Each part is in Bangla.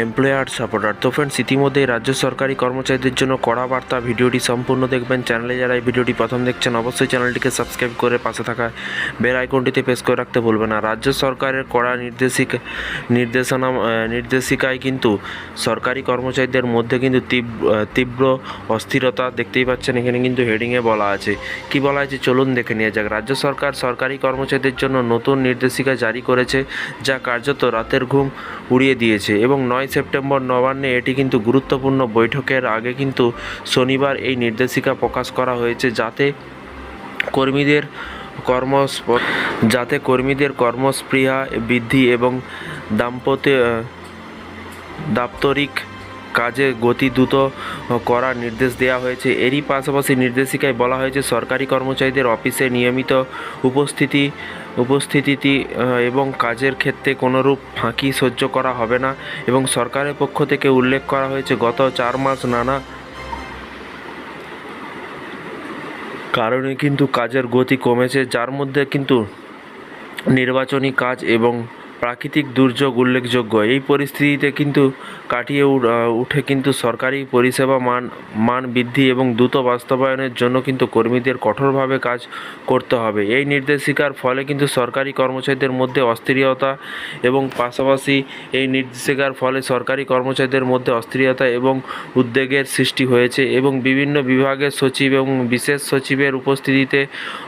Employer supporter. তো ফ্রেন্ডস ইতিমধ্যেই রাজ্য সরকারি কর্মচারীদের জন্য কড়া বার্তা। ভিডিওটি সম্পূর্ণ দেখবেন। চ্যানেলে যারা এই ভিডিওটি প্রথম দেখছেন, অবশ্যই চ্যানেলটিকে সাবস্ক্রাইব করে পাশে থাকা বেল আইকনটিতে প্রেস করে রাখতে ভুলবেন না। রাজ্য সরকারের কড়া নির্দেশিকা, নির্দেশনা নির্দেশিকায় কিন্তু সরকারি কর্মচারীদের মধ্যে কিন্তু তীব্র তীব্র অস্থিরতা দেখতেই পাচ্ছেন। এখানে কিন্তু হেডিংয়ে বলা আছে। কি বলা আছে? চলুন দেখে নিয়ে যাক। রাজ্য সরকার সরকারি কর্মচারীদের জন্য নতুন নির্দেশিকা জারি করেছে, যা কার্যত রাতের ঘুম উড়িয়ে দিয়েছে এবং নয় সেপ্টেম্বর নবান্নে এটি কিন্তু গুরুত্বপূর্ণ বৈঠকের আগে কিন্তু শনিবার এই নির্দেশিকা প্রকাশ করা হয়েছে যাতে কর্মীদের কর্ম যাতে কর্মীদের কর্মস্পৃহা বৃদ্ধি এবং দাম্পত্য দাপ্তরিক কাজে গতি দ্রুত করার নির্দেশ দেওয়া হয়েছে। এরই পাশাপাশি নির্দেশিকায় বলা হয়েছে, সরকারি কর্মচারীদের অফিসে নিয়মিত উপস্থিতি উপস্থিতি এবং কাজের ক্ষেত্রে কোনোরূপ ফাঁকি সহ্য করা হবে না এবং সরকারের পক্ষ থেকে উল্লেখ করা হয়েছে, গত চার মাস নানা কারণে কিন্তু কাজের গতি কমেছে, যার মধ্যে কিন্তু নির্বাচনী কাজ এবং প্রাকৃতিক দুর্যোগ উল্লেখযোগ্য। এই পরিস্থিতিতে কিন্তু কাটিয়ে উঠে কিন্তু সরকারি পরিষেবা মান মান বৃদ্ধি এবং দ্রুত বাস্তবায়নের জন্য কিন্তু কর্মীদের কঠোরভাবে কাজ করতে হবে। এই নির্দেশিকার ফলে কিন্তু সরকারি কর্মচারীদের মধ্যে অস্থিরতা এবং পাশাপাশি এই নির্দেশিকার ফলে সরকারি কর্মচারীদের মধ্যে অস্থিরতা এবং উদ্বেগের সৃষ্টি হয়েছে এবং বিভিন্ন বিভাগের সচিব এবং বিশেষ সচিবের উপস্থিতিতে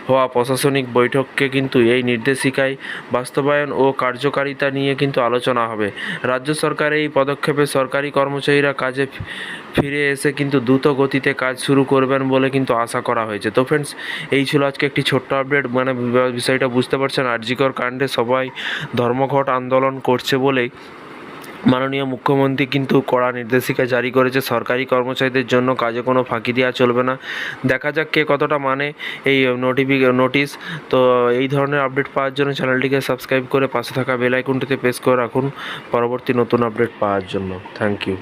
হওয়া প্রশাসনিক বৈঠককে কিন্তু এই নির্দেশিকায় বাস্তবায়ন ও কার্যকারিতা নিয়ে কিন্তু আলোচনা হবে। রাজ্য সরকার এই পদক্ষেপে সরকারি কর্মচারীরা কাজে ফিরে এসে কিন্তু দ্রুত গতিতে কাজ শুরু করবেন বলে কিন্তু আশা করা হয়েছে। তো ফ্রেন্ডস এই ছিল আজকে একটি ছোট্ট আপডেট মানে বিষয়টা বুঝতে পারছেন, আরজিকর কাণ্ডে সবাই ধর্মঘট আন্দোলন করছে বলেই মাননীয় মুখ্যমন্ত্রী কিন্তু কড়া নির্দেশিকা জারি করেছে। সরকারি কর্মচারীদের জন্য কাজে কোনো ফাঁকি দেওয়া চলবে না। দেখা যাক কে কতটা মানে এই নোটিফি নোটিশ তো এই ধরনের আপডেট পাওয়ার জন্য চ্যানেলটিকে সাবস্ক্রাইব করে পাশে থাকা বেল আইকনটিতে প্রেস করে রাখুন। পরবর্তী নতুন আপডেট পাওয়ার জন্য। Thank you